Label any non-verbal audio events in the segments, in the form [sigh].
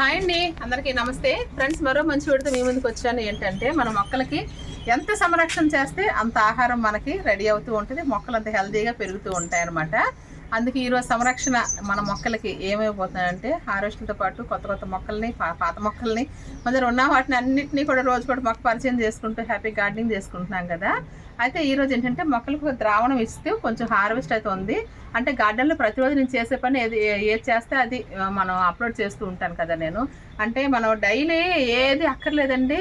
Hi అండి. అందరికీ నమస్తే. ఫ్రెండ్స్ మరో మంచి విడత మీ ముందుకు వచ్చాను. ఏంటంటే మన మొక్కలకి ఎంత సంరక్షణ చేస్తే అంత ఆహారం మనకి రెడీ అవుతూ ఉంటుంది. మొక్కలు అంత హెల్తీగా పెరుగుతూ ఉంటాయి అనమాట అందుకే ఈరోజు సంరక్షణ మన మొక్కలకి ఏమైపోతున్నాయంటే హార్వెస్ట్లతో పాటు కొత్త కొత్త మొక్కల్ని పాత మొక్కల్ని మన ఉన్న వాటిని అన్నింటినీ కూడా రోజు కూడా మొక్క పరిచయం చేసుకుంటూ హ్యాపీ గార్డెనింగ్ చేసుకుంటున్నాం కదా. అయితే ఈ రోజు ఏంటంటే మొక్కలకు ద్రావణం ఇస్తూ కొంచెం హార్వెస్ట్ అయితే ఉంది. అంటే గార్డెన్లో ప్రతిరోజు నేను చేసే పని ఏది ఏది చేస్తే అది మనం అప్లోడ్ చేస్తూ ఉంటాను కదా నేను. అంటే మనం డైలీ ఏది అక్కర్లేదండి.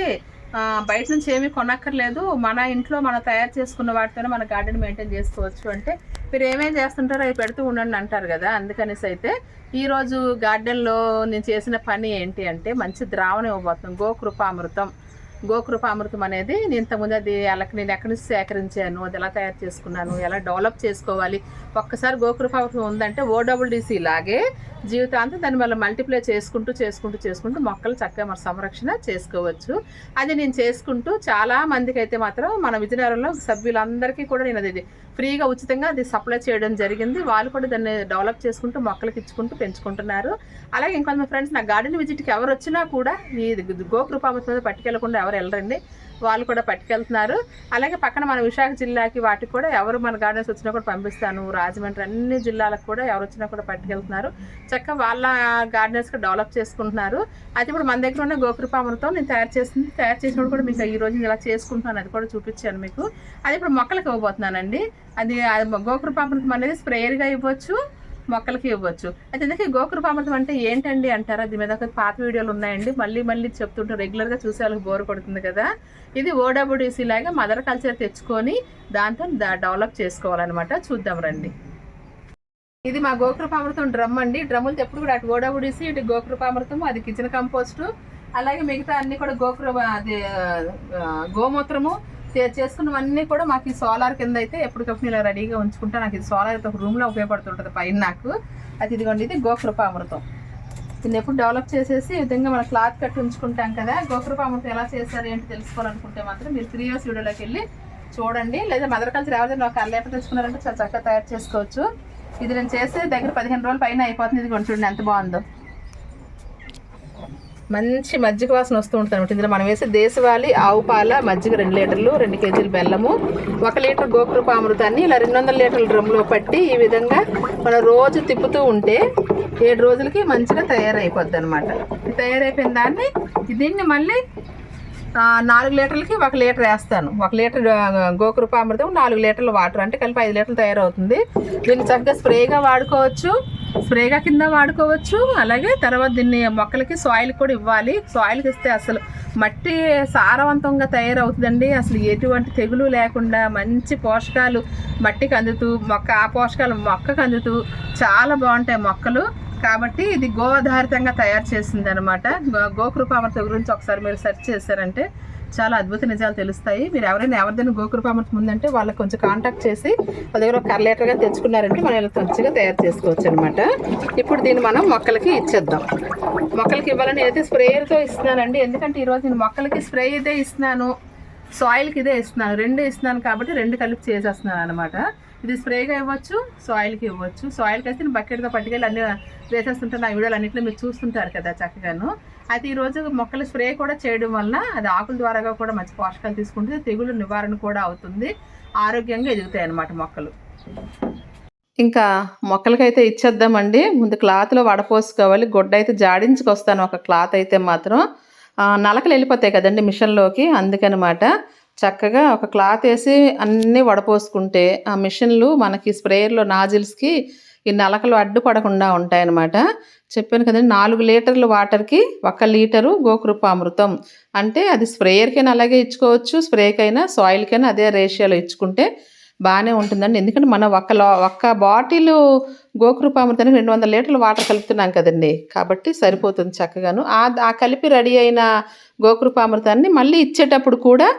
బయట నుంచి ఏమీ కొనక్కర్లేదు. మన ఇంట్లో మనం తయారు చేసుకున్న వాటితోనే మన గార్డెన్ మెయింటైన్ చేసుకోవచ్చు అంటే మీరు ఏమేం చేస్తుంటారో అవి పెడుతూ ఉండండి అంటారు కదా. అందుకనేసి అయితే ఈరోజు గార్డెన్లో నేను చేసిన పని ఏంటి అంటే మంచి ద్రావణం ఇవ్వబోతున్నాం. గోకృపామృతం. గోకృపామృతం అనేది నేను ఇంతకుముందు అది వాళ్ళకి నేను ఎక్కడి నుంచి సేకరించాను అది ఎలా తయారు చేసుకున్నాను ఎలా డెవలప్ చేసుకోవాలి. ఒక్కసారి గోకృపామృతం ఉందంటే ఓడబ్ల్యూడిసి లాగే జీవితాంతం దాన్ని మళ్ళీ మల్టిప్లై చేసుకుంటూ చేసుకుంటూ చేసుకుంటూ మొక్కలు చక్కగా మన సంరక్షణ చేసుకోవచ్చు. అది నేను చేసుకుంటూ చాలా మందికి అయితే మాత్రం మన విజయనగరంలో సభ్యులందరికీ కూడా నేను అది ఫ్రీగా ఉచితంగా అది సప్లై చేయడం జరిగింది. వాళ్ళు కూడా దాన్ని డెవలప్ చేసుకుంటూ మొక్కలకి ఇచ్చుకుంటూ పెంచుకుంటున్నారు. అలాగే ఇంకొంతమంది ఫ్రెండ్స్ నా గార్డెన్ విజిట్కి ఎవరు వచ్చినా కూడా ఈ గోకృపామృతం పట్టుకెళ్ళకుండా ఎవరు వెళ్ళరండి. వాళ్ళు కూడా పట్టుకెళ్తున్నారు. అలాగే పక్కన మన విశాఖ జిల్లాకి వాటికి కూడా ఎవరు మన గార్డెన్స్ వచ్చినా కూడా పంపిస్తాను. రాజమండ్రి అన్ని జిల్లాలకు కూడా ఎవరు వచ్చినా కూడా పట్టుకెళ్తున్నారు. చక్కగా వాళ్ళ గార్డెన్స్కి డెవలప్ చేసుకుంటున్నారు. అది ఇప్పుడు మన దగ్గర ఉన్న గోకృపామృతం నేను తయారు చేసింది. తయారు చేసినప్పుడు కూడా మీకు ఈ రోజు ఇలా చేసుకుంటున్నాను. అది కూడా చూపించాను మీకు. అది ఇప్పుడు మొక్కలకు ఇవ్వబోతున్నానండి. అది గోకృపామృతం అనేది స్ప్రేయర్గా ఇవ్వచ్చు. మొక్కలకి ఇవ్వచ్చు. అయితే ఇందుకే గోకృపామృతం అంటే ఏంటండి అంటారా? దీని మీద ఒక పాత వీడియోలు ఉన్నాయండి. మళ్ళీ మళ్ళీ చెప్తుంటే రెగ్యులర్గా చూసే వాళ్ళకి బోర్ కొడుతుంది కదా. ఇది ఓడబ్ల్యూడిసి లాగా మదర్ కల్చర్ తెచ్చుకొని దాంతో డెవలప్ చేసుకోవాలన్నమాట. చూద్దాం రండి. ఇది మా గోకృపామృతం డ్రమ్ అండి. డ్రమ్ములు ఎప్పుడు కూడా అటు ఓడబుడిసి ఇటు గోకృపామృతం అది కిచెన్ కంపోస్టు అలాగే మిగతా అన్ని కూడా గోకృ అది గోమూత్రము చేసుకున్నవన్నీ కూడా మాకు ఈ సోలార్ కింద అయితే ఎప్పటికప్పుడు ఇలా రెడీగా ఉంచుకుంటా నాకు ఇది సోలార్ అయితే ఒక రూమ్లో ఉపయోగపడుతుంటుంది పైన నాకు. అది ఇదిగోండి ఇది గోకృపామృతం. దీన్ని ఎప్పుడు డెవలప్ చేసేసి ఈ విధంగా మన క్లాత్ కట్టి ఉంచుకుంటాం కదా గోకృపామృతం ఎలా చేస్తారు ఏంటి తెలుసుకోవాలనుకుంటే మాత్రం మీరు త్రీ ఇయర్స్ వీడియోలోకి వెళ్ళి చూడండి. లేదా మదర్ కల్చర్ ఎవరైనా ఒక అల్లేప తెచ్చుకున్నారంటే చాలా చక్కగా తయారు చేసుకోవచ్చు. ఇది నేను చేస్తే దగ్గర పదిహేను రోజుల పైన అయిపోతుంది. ఇది కొంచెం చూడండి ఎంత బాగుందో. మంచి మజ్జిగ వాసన వస్తూ ఉంటుంది అనమాట ఇందులో మనం వేసే దేశవాళీ ఆవు పాల మజ్జిగ రెండు లీటర్లు రెండు కేజీలు బెల్లము ఒక లీటర్ గోకృపామృతాన్ని ఇలా రెండు వందల లీటర్ల డ్రమ్లో పట్టి ఈ విధంగా మనం రోజు తిప్పుతూ ఉంటే ఏడు రోజులకి మంచిగా తయారైపోద్ది అనమాట తయారైపోయిన దాన్ని దీన్ని మళ్ళీ నాలుగు లీటర్లకి ఒక లీటర్ వేస్తాను. ఒక లీటర్ ఆ, గోకృపామృతం నాలుగు లీటర్ల వాటర్ అంటే కలిపి ఐదు లీటర్లు తయారవుతుంది. దీన్ని చక్కగా స్ప్రేగా వాడుకోవచ్చు. స్ప్రేగా కింద వాడుకోవచ్చు. అలాగే తర్వాత దీన్ని మొక్కలకి సాయిల్ కూడా ఇవ్వాలి. సాయిల్కి ఇస్తే అసలు మట్టి సారవంతంగా తయారవుతుందండి. అసలు ఎటువంటి తెగులు లేకుండా మంచి పోషకాలు మట్టికి అందుతూ మొక్క ఆ పోషకాలు మొక్కకు అందుతూ చాలా బాగుంటాయి మొక్కలు. కాబట్టి ఇది గో ఆధారితంగా తయారు చేసింది అనమాట గోకృపామృత గురించి ఒకసారి మీరు సెర్చ్ చేశారంటే చాలా అద్భుత నిజాలు తెలుస్తాయి. మీరు ఎవరైనా ఎవరిదైనా గోకృపామృతం ఉందంటే వాళ్ళకి కొంచెం కాంటాక్ట్ చేసి వాళ్ళ దగ్గర ఒక లీటర్గా తెచ్చుకున్నారంటే మనం ఇలా మంచిగా తయారు చేసుకోవచ్చు అనమాట ఇప్పుడు దీన్ని మనం మొక్కలకి ఇచ్చేద్దాం. మొక్కలకి ఇవ్వాలని అయితే స్ప్రేయర్తో ఇస్తున్నానండి ఎందుకంటే ఈరోజు నేను మొక్కలకి స్ప్రే ఇదే ఇస్తున్నాను సాయిల్కి ఇదే ఇస్తున్నాను రెండు ఇస్తున్నాను కాబట్టి రెండు కలిపి చేసేస్తున్నాను అనమాట ఇది స్ప్రేగా ఇవ్వచ్చు సాయిల్కి ఇవ్వచ్చు. సాయిల్కి అయితే నేను బకెట్తో పట్టుకెళ్ళి అన్ని వేసేస్తుంటాను. ఆ వీడియోలు అన్నింటిలో మీరు చూస్తుంటారు కదా చక్కగాను. అయితే ఈరోజు మొక్కలు స్ప్రే కూడా చేయడం వల్ల అది ఆకుల ద్వారాగా కూడా మంచి పోషకాలు తీసుకుంటుంది తెగులు నివారణ కూడా అవుతుంది ఆరోగ్యంగా ఎదుగుతాయి అన్నమాట మొక్కలు. ఇంకా మొక్కలకైతే ఇచ్చేద్దామండి. ముందు క్లాత్లో వడపోసుకోవాలి గుడ్డ అయితే జాడించుకొస్తాను. ఒక క్లాత్ అయితే మాత్రం. నలకలు వెళ్ళిపోతాయి కదండి మిషన్లోకి. అందుకనమాట చక్కగా ఒక క్లాత్ వేసి అన్నీ వడపోసుకుంటే ఆ మిషన్లు మనకి స్ప్రేయర్లో నాజిల్స్కి ఈ నలకలు అడ్డుపడకుండా ఉంటాయన్నమాట. చెప్పాను కదండి నాలుగు లీటర్లు వాటర్కి ఒక లీటరు గోకృపామృతం. అంటే అది స్ప్రేయర్కైనా అలాగే ఇచ్చుకోవచ్చు స్ప్రేకైనా సాయిల్కైనా అదే రేషియోలో ఇచ్చుకుంటే బాగానే ఉంటుందండి. ఎందుకంటే మనం ఒక్క లో ఒక్క బాటిల్ గోకృపామృతానికి రెండు వందల లీటర్లు వాటర్ కలుపుతున్నాం కదండి. కాబట్టి సరిపోతుంది చక్కగాను. ఆ ఆ కలిపి రెడీ అయిన గోకృపామృతాన్ని మళ్ళీ ఇచ్చేటప్పుడు కూడా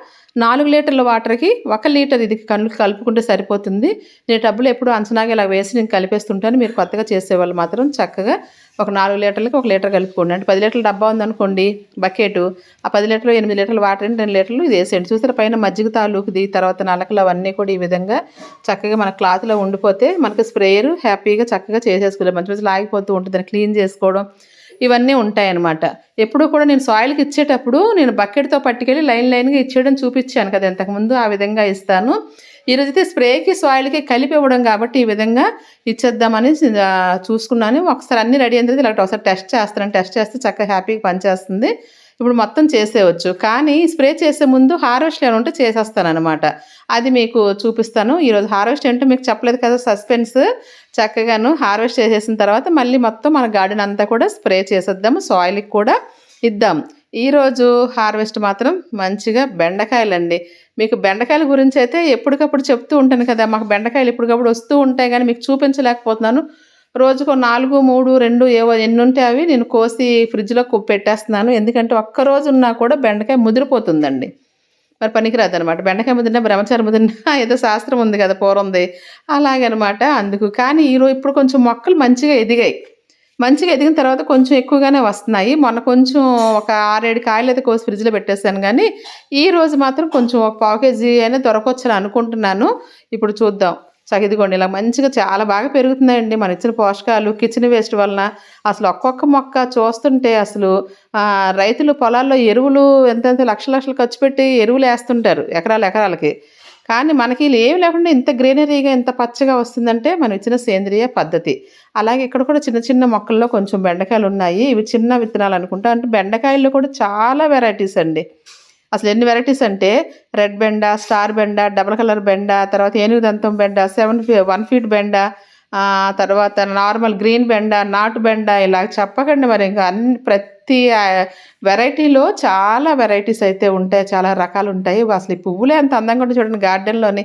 నాలుగు లీటర్ల వాటర్కి ఒక లీటర్ ఇది కళ్ళు కలుపుకుంటే సరిపోతుంది. నేను డబ్బులు ఎప్పుడు అంచనాగా ఇలా వేసి నేను కలిపేస్తుంటాను. మీరు కొత్తగా చేసేవాళ్ళు మాత్రం చక్కగా ఒక నాలుగు లీటర్లకి ఒక లీటర్ కలుపుకోండి. అంటే పది లీటర్ల డబ్బా ఉందనుకోండి బకెట్ ఆ పది లీటర్లు ఎనిమిది లీటర్ల వాటర్ అండి రెండు లీటర్లు ఇది వేసేయండి. చూసారా పైన మజ్జిగ తాలూకుది తర్వాత నలకలు అవన్నీ కూడా ఈ విధంగా చక్కగా మన క్లాత్లో ఉండిపోతే మనకి స్ప్రేయర్ హ్యాపీగా చక్కగా చేసేసుకోలేదు మంచి మంచి లాగిపోతూ ఉంటుంది. క్లీన్ చేసుకోవడం ఇవన్నీ ఉంటాయన్నమాట. ఎప్పుడు కూడా నేను సాయిల్కి ఇచ్చేటప్పుడు నేను బకెట్తో పట్టుకెళ్ళి లైన్ లైన్గా ఇచ్చేయడం చూపించాను కదా ఇంతకుముందు ఆ విధంగా ఇస్తాను. ఈరోజైతే స్ప్రేకి సాయిల్కి కలిపి ఇవ్వడం కాబట్టి ఈ విధంగా ఇచ్చేద్దామని చూసుకున్నాను. ఒకసారి అన్ని రెడీ అయిన తర్వాత ఇలా ఒకసారి టెస్ట్ చేస్తాను. టెస్ట్ చేస్తే చక్కగా హ్యాపీగా పనిచేస్తుంది. ఇప్పుడు మొత్తం చేసేయచ్చు. కానీ స్ప్రే చేసే ముందు హార్వెస్ట్ ఏమైనా ఉంటే చేసేస్తాను అనమాట అది మీకు చూపిస్తాను. ఈరోజు హార్వెస్ట్ ఏంటో మీకు చెప్పలేదు కదా సస్పెన్స్. చక్కగాను హార్వెస్ట్ చేసేసిన తర్వాత మళ్ళీ మొత్తం మన గార్డెన్ అంతా కూడా స్ప్రే చేసేద్దాము. సాయిల్కి కూడా ఇద్దాం. ఈరోజు హార్వెస్ట్ మాత్రం మంచిగా బెండకాయలండి. మీకు బెండకాయల గురించి అయితే ఎప్పటికప్పుడు చెప్తూ ఉంటాను కదా. మాకు బెండకాయలు ఎప్పటికప్పుడు వస్తూ ఉంటాయి కానీ మీకు చూపించలేకపోతున్నాను. రోజుకు నాలుగు మూడు రెండు ఏవో ఎన్ని ఉంటే అవి నేను కోసి ఫ్రిడ్జ్లో పెట్టేస్తున్నాను. ఎందుకంటే ఒక్క రోజు ఉన్నా కూడా బెండకాయ ముదిరిపోతుందండి. మరి పనికిరాదు అనమాట బెండకాయ ముదిరినా బ్రహ్మచారి ముదిరినా [laughs] ఏదో శాస్త్రం ఉంది కదా పూర్వంది. అలాగనమాట అందుకు. కానీ ఈరోజు ఇప్పుడు కొంచెం మొక్కలు మంచిగా ఎదిగాయి. మంచిగా ఎదిగిన తర్వాత కొంచెం ఎక్కువగానే వస్తున్నాయి. మొన్న కొంచెం ఒక ఆరేడు కాయలు అయితే కోసి ఫ్రిడ్జ్లో పెట్టేశాను కానీ ఈ రోజు మాత్రం కొంచెం ఒక పావు కేజీ అయినా దొరకొచ్చని అనుకుంటున్నాను. ఇప్పుడు చూద్దాం. సగ ఇదిగోండి ఇలా మంచిగా చాలా బాగా పెరుగుతున్నాయండి మన ఇచ్చిన పోషకాలు కిచెన్ వేస్ట్ వలన. అసలు ఒక్కొక్క మొక్క చూస్తుంటే అసలు రైతులు పొలాల్లో ఎరువులు ఎంతెంత లక్షల లక్షలు ఖర్చు పెట్టి ఎరువులు వేస్తుంటారు ఎకరాలు ఎకరాలకి. కానీ మనకి ఇలా ఏమి లేకుండా ఇంత గ్రీనరీగా ఇంత పచ్చగా వస్తుందంటే మనం ఇచ్చిన సేంద్రియ పద్ధతి. అలాగే ఇక్కడ కూడా చిన్న చిన్న మొక్కల్లో కొంచెం బెండకాయలు ఉన్నాయి. ఇవి చిన్న విత్తనాలు అనుకుంటా. అంటే బెండకాయల్లో కూడా చాలా వెరైటీస్ అండి. అసలు ఎన్ని వెరైటీస్ అంటే రెడ్ బెండ స్టార్ బెండ డబల్ కలర్ బెండ తర్వాత ఏనుగు దంతం బెండ సెవెన్ ఫీ వన్ ఫీట్ బెండ తర్వాత నార్మల్ గ్రీన్ బెండ నాటు బెండ ఇలా చెప్పకండి మరి ఇంకా అన్ని ప్రతి వెరైటీలో చాలా వెరైటీస్ అయితే ఉంటాయి చాలా రకాలు ఉంటాయి. అసలు ఈ పువ్వులే అంత అందంగా ఉంటాయి చూడండి గార్డెన్లోని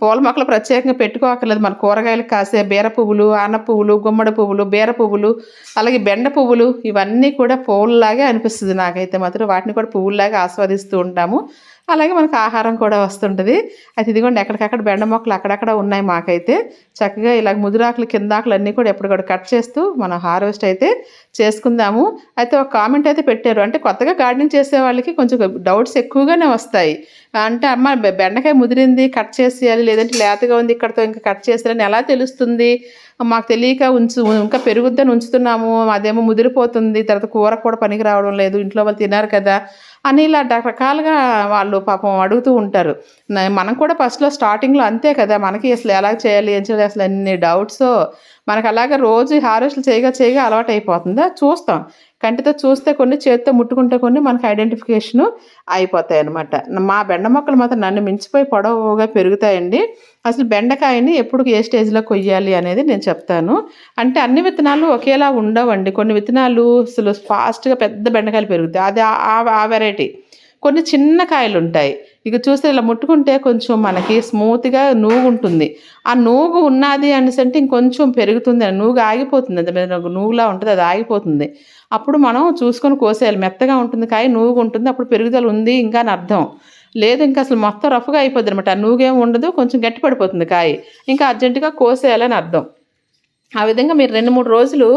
పూల మొక్కలు ప్రత్యేకంగా పెట్టుకోకర్లేదు మన కూరగాయలకు కాసే బీర పువ్వులు ఆన పువ్వులు గుమ్మడి పువ్వులు బీర పువ్వులు అలాగే బెండ పువ్వులు ఇవన్నీ కూడా పువ్వుల్లాగే అనిపిస్తుంది నాకైతే మాత్రం. వాటిని కూడా పువ్వుల్లాగా ఆస్వాదిస్తూ ఉంటాము. అలాగే మనకు ఆహారం కూడా వస్తుంటుంది. అయితే ఇదిగోండి ఎక్కడికక్కడ బెండ మొక్కలు అక్కడక్కడ ఉన్నాయి మాకైతే. చక్కగా ఇలా ముదురాకులు కిందాకులు అన్నీ కూడా ఎప్పటికప్పుడు కట్ చేస్తూ మనం హార్వెస్ట్ అయితే చేసుకుందాము. అయితే ఒక కామెంట్ అయితే పెట్టారు. అంటే కొత్తగా గార్డెనింగ్ చేసే వాళ్ళకి కొంచెం డౌట్స్ ఎక్కువగానే వస్తాయి. అంటే అమ్మ బెండకాయ ముదిరింది కట్ చేసేయాలి లేదంటే లేతగా ఉంది ఇక్కడతో ఇంకా కట్ చేసేయాలని ఎలా తెలుస్తుంది? మాకు తెలియక ఉంచు ఇంకా పెరుగుద్దని ఉంచుతున్నాము అదేమో ముదిరిపోతుంది తర్వాత కూర కూడా పనికి రావడం లేదు ఇంట్లో వాళ్ళు తినారు కదా అని ఇలా రకరకాలుగా వాళ్ళు పాపం అడుగుతూ ఉంటారు. మనం కూడా ఫస్ట్లో స్టార్టింగ్లో అంతే కదా మనకి అసలు ఎలా చేయాలి ఏం చేయాలి అసలు అన్ని డౌట్స్ మనకు అలాగే రోజు హారెస్ట్లు చేయగా చేయగా అలవాటు అయిపోతుందా చూస్తాం. కంటితో చూస్తే కొన్ని చేతితో ముట్టుకుంటే కొన్ని మనకు ఐడెంటిఫికేషన్ అయిపోతాయి అనమాట మా బెండ మొక్కలు మాత్రం నన్ను మించిపోయి పొడవుగా పెరుగుతాయండి. అసలు బెండకాయని ఎప్పుడు ఏ స్టేజ్లో కొయ్యాలి అనేది నేను చెప్తాను. అంటే అన్ని విత్తనాలు ఒకేలా ఉండవండి. కొన్ని విత్తనాలు అసలు ఫాస్ట్గా పెద్ద బెండకాయలు పెరుగుతాయి. అది ఆ వెరైటీ. కొన్ని చిన్న కాయలు ఉంటాయి ఇక చూస్తే ఇలా ముట్టుకుంటే కొంచెం మనకి స్మూత్గా నూగు ఉంటుంది ఆ నూగు ఉన్నది అనేసి అంటే ఇంకొంచెం పెరుగుతుంది. నూగు ఆగిపోతుంది. అది మీద నూగులా ఉంటుంది. అది ఆగిపోతుంది. అప్పుడు మనం చూసుకొని కోసేయాలి. మెత్తగా ఉంటుంది కాయ నూగు ఉంటుంది. అప్పుడు పెరుగుదల ఉంది ఇంకా అని అర్థం. లేదు ఇంకా అసలు మొత్తం రఫ్గా అయిపోద్ది అనమాట ఆ నూగేం ఉండదు. కొంచెం గట్టి పడిపోతుంది కాయ. ఇంకా అర్జెంటుగా కోసేయాలని అర్థం. ఆ విధంగా మీరు రెండు మూడు రోజులు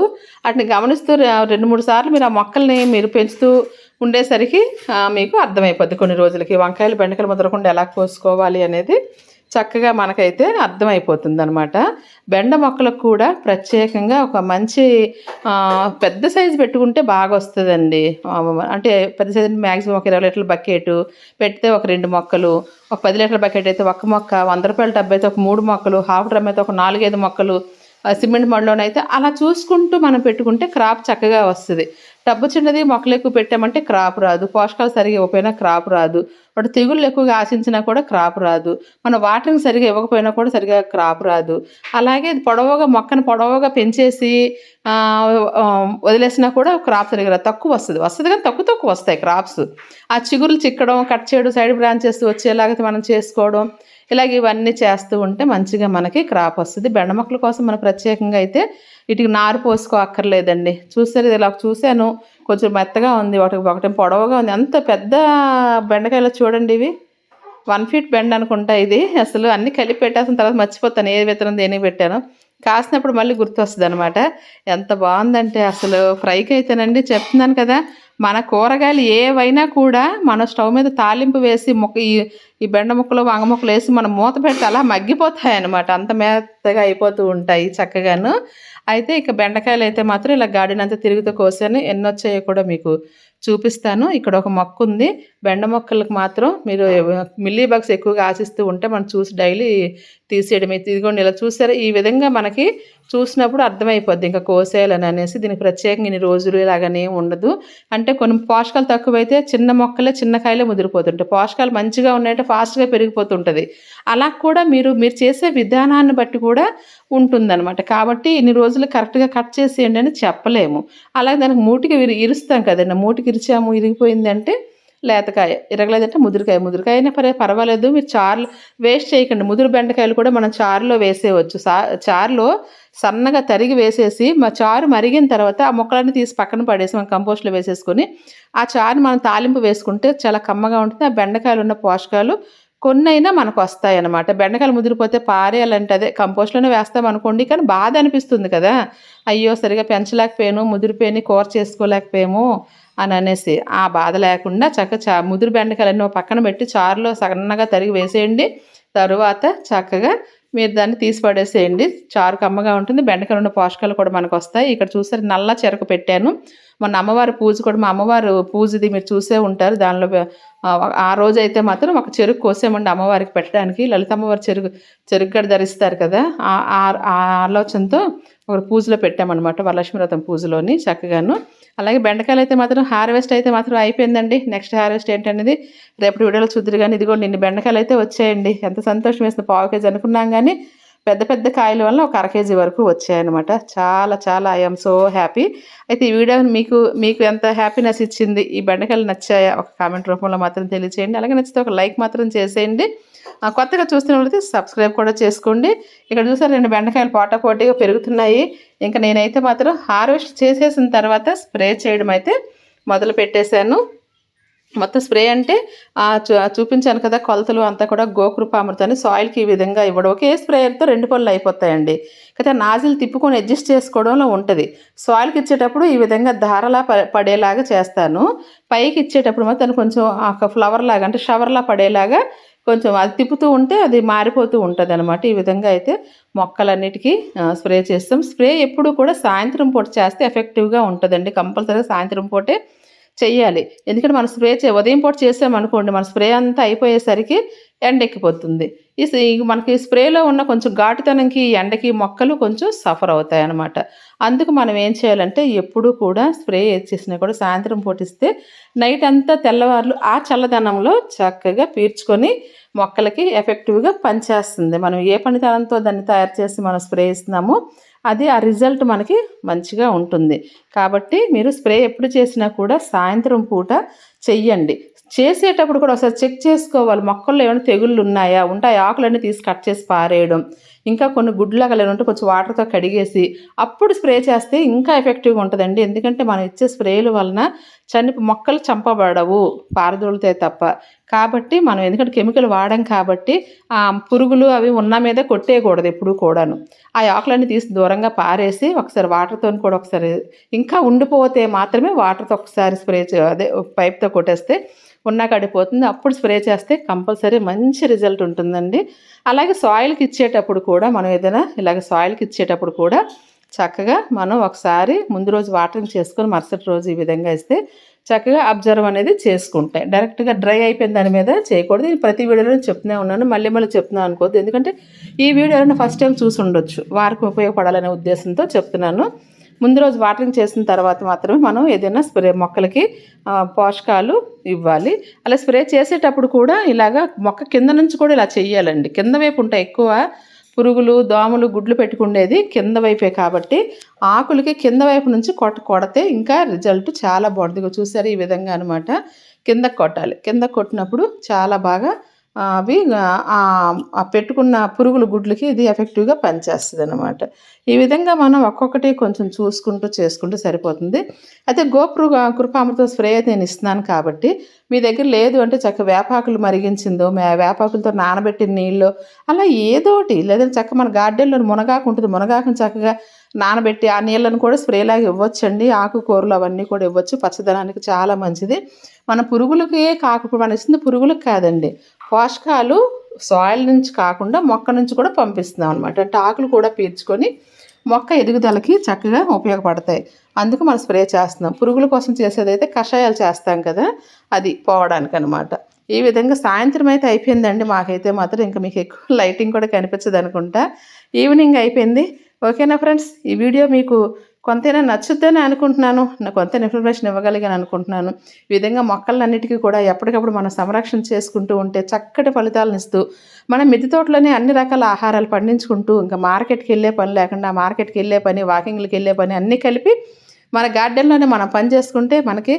వాటిని గమనిస్తూ రెండు మూడు సార్లు మీరు ఆ మొక్కల్ని మీరు పెంచుతూ ఉండేసరికి మీకు అర్థమైపోద్ది కొన్ని రోజులకి. వంకాయలు బెండకాయలు ముదరకుండా ఎలా కోసుకోవాలి అనేది చక్కగా మనకైతే అర్థమైపోతుంది అనమాట బెండ మొక్కలకు కూడా ప్రత్యేకంగా ఒక మంచి పెద్ద సైజు పెట్టుకుంటే బాగా వస్తుందండి అంటే పెద్ద సైజు మ్యాక్సిమం ఒక ఇరవై లీటర్ల బకెట్ పెడితే ఒక రెండు మొక్కలు ఒక పది లీటర్ల బకెట్ అయితే ఒక మొక్క వంద రూపాయల డబ్బు అయితే ఒక మూడు మొక్కలు హాఫ్ డ్రమ్ అయితే ఒక నాలుగైదు మొక్కలు సిమెంట్ మడిలోనైతే అలా చూసుకుంటూ మనం పెట్టుకుంటే క్రాప్ చక్కగా వస్తుంది. టబ్బు చిన్నది మొక్కలు ఎక్కువ పెట్టామంటే క్రాప్ రాదు. పోషకాలు సరిగా ఇవ్వకపోయినా క్రాప్ రాదు. వాటి తెగుళ్ళు ఎక్కువగా ఆశించినా కూడా క్రాప్ రాదు. మన వాటరింగ్ సరిగా ఇవ్వకపోయినా కూడా సరిగా క్రాప్ రాదు. అలాగే పొడవుగా మొక్కను పొడవుగా పెంచేసి వదిలేసినా కూడా క్రాప్ సరిగా రాదు. తక్కువ వస్తుంది. వస్తుంది కానీ తక్కువ తక్కువ వస్తాయి క్రాప్స్. ఆ చిగురులు చిక్కడం కట్ చేయడం సైడ్ బ్రాంచెస్ వచ్చేలాగా మనం చేసుకోవడం ఇలాగ ఇవన్నీ చేస్తూ ఉంటే మంచిగా మనకి క్రాప్ వస్తుంది. బెండ మొక్కల కోసం మనం ప్రత్యేకంగా అయితే వీటికి నారు పోసుకో అక్కర్లేదండి. చూసారు ఇలా చూశాను. కొంచెం మెత్తగా ఉంది. ఒకటి ఒకటి పొడవుగా ఉంది. అంత పెద్ద బెండకాయలు చూడండి ఇవి? వన్ ఫీట్ బెండ్ అనుకుంటా ఇది. అసలు అన్ని కలిపి పెట్టేసిన తర్వాత మర్చిపోతాను. ఏ విత్తనం దేనికి పెట్టాను. కాసినప్పుడు మళ్ళీ గుర్తొస్తుంది అనమాట ఎంత బాగుందంటే అసలు ఫ్రైకి అయితేనండి చెప్తున్నాను కదా. మన కూరగాయలు ఏవైనా కూడా మన స్టవ్ మీద తాలింపు వేసి మొక్క ఈ ఈ బెండ ముక్కలు వంగ ముక్కలు వేసి మనం మూత పెడితే అలా మగ్గిపోతాయి అనమాట అంత మెత్తగా అయిపోతూ ఉంటాయి చక్కగాను. అయితే ఇక బెండకాయలు అయితే మాత్రం ఇలా గార్డెన్ అంతా తిరుగుతూ కోసాను. ఎన్నొచ్చాయో కూడా మీకు చూపిస్తాను. ఇక్కడ ఒక మొక్క ఉంది. బెండ మొక్కలకు మాత్రం మీరు మిల్లీ బగ్స్ ఎక్కువగా ఆశిస్తూ ఉంటే మనం చూసి డైలీ తీసేయడం ఇదిగోండి ఇలా చూసారా? ఈ విధంగా మనకి చూసినప్పుడు అర్థమైపోద్ది ఇంకా కోసేయాలని అనేసి. దీనికి ప్రత్యేకంగా ఇన్ని రోజులు ఇలాగనే ఉండదు. అంటే కొన్ని పోషకాలు తక్కువైతే చిన్న మొక్కలే చిన్న కాయలే ముదిరిపోతుంటాయి. పోషకాలు మంచిగా ఉన్నాయంటే ఫాస్ట్గా పెరిగిపోతుంటుంది. అలా కూడా మీరు మీరు చేసే విధానాన్ని బట్టి కూడా ఉంటుందన్నమాట. కాబట్టి ఇన్ని రోజులు కరెక్ట్గా కట్ చేసేయండి అని చెప్పలేము. అలాగే దానికి మూటికి ఇరుస్తాం కదండి. మూటికి ఇరిచాము ఇరిగిపోయిందంటే లేతకాయ ఇరగలేదంటే ముదురుకాయ. ముదురుకాయ అయినా పరే పర్వాలేదు. మీరు చారులు వేస్ట్ చేయకండి. ముదురు బెండకాయలు కూడా మనం చారులో వేసేయవచ్చు సా చారులో సన్నగా తరిగి వేసేసి మా చారు మరిగిన తర్వాత ఆ మొక్కలన్నీ తీసి పక్కన పడేసి మనం కంపోస్ట్లో వేసేసుకొని ఆ చారుని మనం తాలింపు వేసుకుంటే చాలా కమ్మగా ఉంటుంది. ఆ బెండకాయలు ఉన్న పోషకాలు కొన్నైనా మనకు వస్తాయి అన్నమాట బెండకాయలు ముదిరిపోతే పారేయాలంటే అదే కంపోస్ట్లోనే వేస్తాం అనుకోండి కానీ బాధ అనిపిస్తుంది కదా. అయ్యో సరిగా పెంచలేకపోయాను ముదిరిపోయి కూర చేసుకోలేకపోయాము అని అనేసి ఆ బాధ లేకుండా చక్క చా ముదురు బెండకాయలన్నీ పక్కన పెట్టి చారులో సన్నగా తరిగి వేసేయండి. తరువాత చక్కగా మీరు దాన్ని తీసి పడేసేయండి. చారు కమ్మగా ఉంటుంది. బెండకాయలు ఉన్న పోషకాలు కూడా మనకు వస్తాయి. ఇక్కడ చూసారు నల్ల చెరకు పెట్టాను. మొన్న అమ్మవారి పూజ కూడా మా అమ్మవారు పూజది మీరు చూసే ఉంటారు. దానిలో ఆ రోజు అయితే మాత్రం ఒక చెరుకు కోసేమండి అమ్మవారికి పెట్టడానికి. లలిత అమ్మవారి చెరుకు చెరుకు ధరిస్తారు కదా ఆ ఆలోచనతో ఒక పూజలో పెట్టామన్నమాట వరలక్ష్మి వ్రతం పూజలోని చక్కగాను. అలాగే బెండకాయలు అయితే మాత్రం హార్వెస్ట్ అయితే మాత్రం అయిపోయిందండి. నెక్స్ట్ హార్వెస్ట్ ఏంటనేది రేపటి వీడియోలో చూద్దరు కానీ ఇదిగోండి ఇన్ని బెండకాయలు అయితే వచ్చాయండి. ఎంత సంతోషం వేస్తుంది పావు కేజీ అనుకున్నాం కానీ పెద్ద పెద్ద కాయల వల్ల ఒక అర కేజీ వరకు వచ్చాయన్నమాట. చాలా చాలా ఐఎమ్ సో హ్యాపీ. అయితే ఈ వీడియో మీకు మీకు ఎంత హ్యాపీనెస్ ఇచ్చింది? ఈ బెండకాయలు నచ్చాయా? ఒక కామెంట్ రూపంలో మాత్రం తెలియచేయండి. అలాగే నచ్చితే ఒక లైక్ మాత్రం చేసేయండి. కొత్తగా చూస్తున్నట్లయితే సబ్స్క్రైబ్ కూడా చేసుకోండి. ఇక్కడ చూసారు రెండు బెండకాయలు పోటా పోటీగా పెరుగుతున్నాయి. ఇంకా నేనైతే మాత్రం హార్వెస్ట్ చేసేసిన తర్వాత స్ప్రే చేయడం అయితే మొదలు పెట్టేశాను. మొత్తం స్ప్రే అంటే చూపించాను కదా కొలతలు అంతా కూడా గోకృపామృతాన్ని సాయిల్కి ఈ విధంగా ఇవ్వడం. ఒకే స్ప్రేయర్తో రెండు పనులు అయిపోతాయండి. అయితే నాజిల్ తిప్పుకొని అడ్జస్ట్ చేసుకోవడంలో ఉంటుంది. సాయిల్కి ఇచ్చేటప్పుడు ఈ విధంగా ధారలా పడేలాగా చేస్తాను. పైకి ఇచ్చేటప్పుడు మాత్రం కొంచెం ఒక ఫ్లవర్ లాగా అంటే షవర్లా పడేలాగా కొంచెం అది తిప్పుతూ ఉంటే అది మారిపోతూ ఉంటుంది అనమాట ఈ విధంగా అయితే మొక్కలన్నిటికీ స్ప్రే చేస్తాం. స్ప్రే ఎప్పుడు కూడా సాయంత్రం పూట చేస్తే ఎఫెక్టివ్గా ఉంటుందండి. కంపల్సరీగా సాయంత్రం పూటే చెయ్యాలి. ఎందుకంటే మనం స్ప్రే చే ఉదయం పూట చేసామనుకోండి మన స్ప్రే అంతా అయిపోయేసరికి ఎండెక్కిపోతుంది. మనకి స్ప్రేలో ఉన్న కొంచెం ఘాటుతనంకి ఎండకి మొక్కలు కొంచెం సఫర్ అవుతాయి అన్నమాట అందుకు మనం ఏం చేయాలంటే ఎప్పుడూ కూడా స్ప్రే చేసినా కూడా సాయంత్రం పూటిస్తే నైట్ అంతా తెల్లవారులు ఆ చల్లదనంలో చక్కగా పీల్చుకొని మొక్కలకి ఎఫెక్టివ్గా పనిచేస్తుంది. మనం ఏ పనితనంతో దాన్ని తయారు చేసి మనం స్ప్రే ఇస్తున్నామో అది ఆ రిజల్ట్ మనకి మంచిగా ఉంటుంది. కాబట్టి మీరు స్ప్రే ఎప్పుడు చేసినా కూడా సాయంత్రం పూట చెయ్యండి. చేసేటప్పుడు కూడా ఒకసారి చెక్ చేసుకోవాలి. మొక్కల్లో ఏమైనా తెగుళ్ళు ఉన్నాయా? ఉంటాయి? ఆకులన్నీ తీసి కట్ చేసి పారేయడం. ఇంకా కొన్ని గుడ్లాగా ఉంటే కొంచెం వాటర్తో కడిగేసి అప్పుడు స్ప్రే చేస్తే ఇంకా ఎఫెక్టివ్గా ఉంటుందండి. ఎందుకంటే మనం ఇచ్చే స్ప్రేల వలన చని మొక్కలు చంపబడవు. పారదోలుతాయి తప్ప. కాబట్టి మనం ఎందుకంటే కెమికల్ వాడాం కాబట్టి ఆ పురుగులు అవి ఉన్న మీద కొట్టేయకూడదు ఎప్పుడు కూడాను. ఆ ఆకులన్నీ తీసి దూరంగా పారేసి ఒకసారి వాటర్తో కూడా ఒకసారి ఇంకా ఉండిపోతే మాత్రమే వాటర్తో ఒకసారి స్ప్రే అదే పైప్తో కొట్టేస్తే ఉన్నా కడిపోతుంది అప్పుడు స్ప్రే చేస్తే కంపల్సరీ మంచి రిజల్ట్ ఉంటుందండి. అలాగే సాయిల్కి ఇచ్చేటప్పుడు కూడా మనం ఏదైనా ఇలాగ సాయిల్కి ఇచ్చేటప్పుడు కూడా చక్కగా మనం ఒకసారి ముందు రోజు వాటరింగ్ చేసుకొని మరుసటి రోజు ఈ విధంగా ఇస్తే చక్కగా అబ్జర్వ్ అనేది చేసుకుంటాయి డైరెక్ట్గా డ్రై అయిపోయిన దాని మీద చేయకూడదు. నేను ప్రతి వీడియోలో చెప్తూనే ఉన్నాను. మళ్ళీ మళ్ళీ చెప్తున్నాను అనుకోవద్దు. ఎందుకంటే ఈ వీడియోలో ఫస్ట్ టైం చూసి ఉండొచ్చు. వారికి ఉపయోగపడాలనే ఉద్దేశంతో చెప్తున్నాను. ముందు రోజు వాటరింగ్ చేసిన తర్వాత మాత్రమే మనం ఏదైనా స్ప్రే మొక్కలకి పోషకాలు ఇవ్వాలి. అలా స్ప్రే చేసేటప్పుడు కూడా ఇలాగా మొక్క కింద నుంచి కూడా ఇలా చేయాలండి కింద వైపు ఉంటాయి ఎక్కువ పురుగులు దోమలు గుడ్లు పెట్టుకుండేది కింద వైపే కాబట్టి ఆకులకి కింద వైపు నుంచి కొట్ట కొడితే ఇంకా రిజల్ట్ చాలా బాగుంటుంది చూసారు ఈ విధంగా అనమాట కింద కొట్టాలి. కింద కొట్టినప్పుడు చాలా బాగా అవి ఆ, పెట్టుకున్న పురుగుల గుడ్లకి ఇది ఎఫెక్టివ్గా పనిచేస్తుంది అనమాట ఈ విధంగా మనం ఒక్కొక్కటి కొంచెం చూసుకుంటూ చేసుకుంటూ సరిపోతుంది. అయితే గోప్రు కృపామృతం స్ప్రే అయితే నేను ఇస్తున్నాను కాబట్టి మీ దగ్గర లేదు అంటే చక్క వేపాకులు మరిగించిందో మే వేపాకులతో నానబెట్టిన నీళ్ళు అలా ఏదోటి లేదంటే చక్క మన గార్డెన్లో మునగాకు ఉంటుంది. మునగాకుని చక్కగా నానబెట్టి ఆ నీళ్ళను కూడా స్ప్రేలాగా ఇవ్వచ్చండి. ఆకుకూరలు అవన్నీ కూడా ఇవ్వచ్చు. పచ్చదనానికి చాలా మంచిది. మన పురుగులకే కాకుండా మనం ఇస్తుంది పురుగులకు కాదండి. పోషకాలు సాయిల్ నుంచి కాకుండా మొక్క నుంచి కూడా పంపిస్తున్నాం అనమాట అంటే ఆకులు కూడా పీల్చుకొని మొక్క ఎదుగుదలకి చక్కగా ఉపయోగపడతాయి. అందుకు మనం స్ప్రే చేస్తున్నాం. పురుగుల కోసం చేసేదైతే కషాయాలు చేస్తాం కదా అది పోవడానికి అనమాట ఈ విధంగా సాయంత్రం అయితే అయిపోయిందండి మాకైతే మాత్రం. ఇంకా మీకు ఎక్కువ లైటింగ్ కూడా కనిపించదు అనుకుంటా ఈవినింగ్ అయిపోయింది ఓకేనా ఫ్రెండ్స్ ఈ వీడియో మీకు కొంతైనా నచ్చుద్దని అనుకుంటున్నాను నాకు కొంత ఇన్ఫర్మేషన్ ఇవ్వగలిగాను అనుకుంటున్నాను. ఈ విధంగా మొక్కలన్నిటికీ కూడా ఎప్పటికప్పుడు మనం సంరక్షణ చేసుకుంటూ ఉంటే చక్కటి ఫలితాలను ఇస్తూ మన మిద్దె తోటలోనే అన్ని రకాల ఆహారాలు పండించుకుంటూ ఇంకా మార్కెట్కి వెళ్ళే పని లేకుండా మార్కెట్కి వెళ్ళే పని వాకింగ్లకు వెళ్ళే పని అన్నీ కలిపి మన గార్డెన్లోనే మనం పని చేసుకుంటే మనకి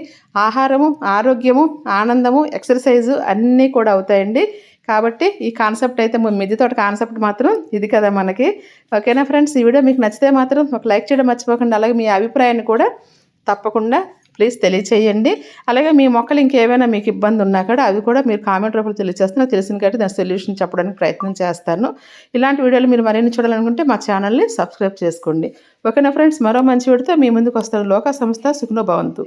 ఆహారము ఆరోగ్యము ఆనందము ఎక్సర్సైజు అన్నీ కూడా అవుతాయండి. కాబట్టి ఈ కాన్సెప్ట్ అయితే మన మిద్దె తోట కాన్సెప్ట్ మాత్రం ఇది కదా మనకి. ఓకేనా ఫ్రెండ్స్? ఈ వీడియో మీకు నచ్చితే మాత్రం ఒక లైక్ చేయడం మర్చిపోకండి. అలాగే మీ అభిప్రాయాన్ని కూడా తప్పకుండా ప్లీజ్ తెలియచేయండి. అలాగే మీ మొక్కలు ఇంకేమైనా మీకు ఇబ్బంది ఉన్నా కూడా అవి కూడా మీరు కామెంట్ రూపంలో తెలియజేస్తే నాకు తెలిసిన కాబట్టి దాని సొల్యూషన్ చెప్పడానికి ప్రయత్నం చేస్తాను. ఇలాంటి వీడియోలు మీరు మరిన్ని చూడాలనుకుంటే మా ఛానల్ని సబ్స్క్రైబ్ చేసుకోండి. ఓకేనా ఫ్రెండ్స్? మరో మంచి వీడితో మీ ముందుకు వస్తాను లోక సంస్థ సుఖనో భవంతు.